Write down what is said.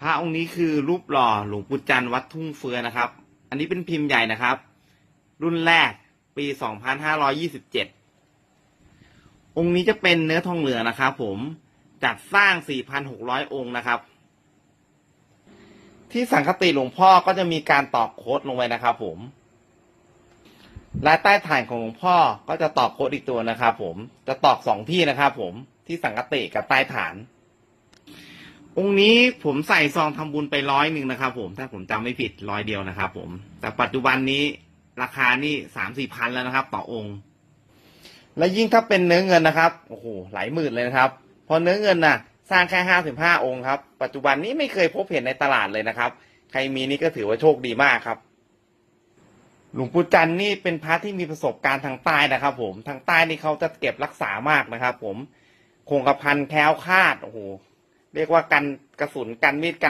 พระองค์นี้คือรูปหล่อหลวงปู่จันทร์วัดทุ่งเฟือนะครับ อันนี้เป็นพิมพ์ใหญ่นะครับ รุ่นแรกปี2527องค์นี้จะเป็นเนื้อทองเหลืองนะครับผมจัดสร้าง4,600องค์นะครับ ที่สังคติหลวงพ่อก็จะมีการตอกโค้ดลงไว้นะครับ ผมและใต้ฐานของหลวงพ่อก็จะตอกโค้ดอีกตัวนะครับ ผมจะตอกสองที่นะครับ ผมที่สังคติกับใต้ฐาน องค์นี้ผมใส่ซองทำบุญไปร้อยหนึ่งนะครับ ผม ถ้าผมจำไม่ผิดร้อยเดียวนะครับ ผม แต่ปัจจุบันนี้ราคานี่สามสี่พันแล้วนะครับ ต่อองค์ และยิ่งถ้าเป็นเนื้อเงินนะครับโอ้โหหลายหมื่นเลยนะครับเพราะเนื้อเงินน่ะ สร้างแค่ห้าสิบห้าองค์ครับ ปัจจุบันนี้ไม่เคยพบเห็นในตลาดเลยนะครับ ใครมีนี่ก็ถือว่าโชคดีมากครับหลวงปู่จันนี่เป็นพระที่มีประสบการณ์ทางใต้นะครับ ผมทางใต้นี่เขาจะเก็บรักษามากนะครับ ผมคงกระพันแคล้วคาดโอ้โห เรียกว่ากันกระสุนกันมีดกัน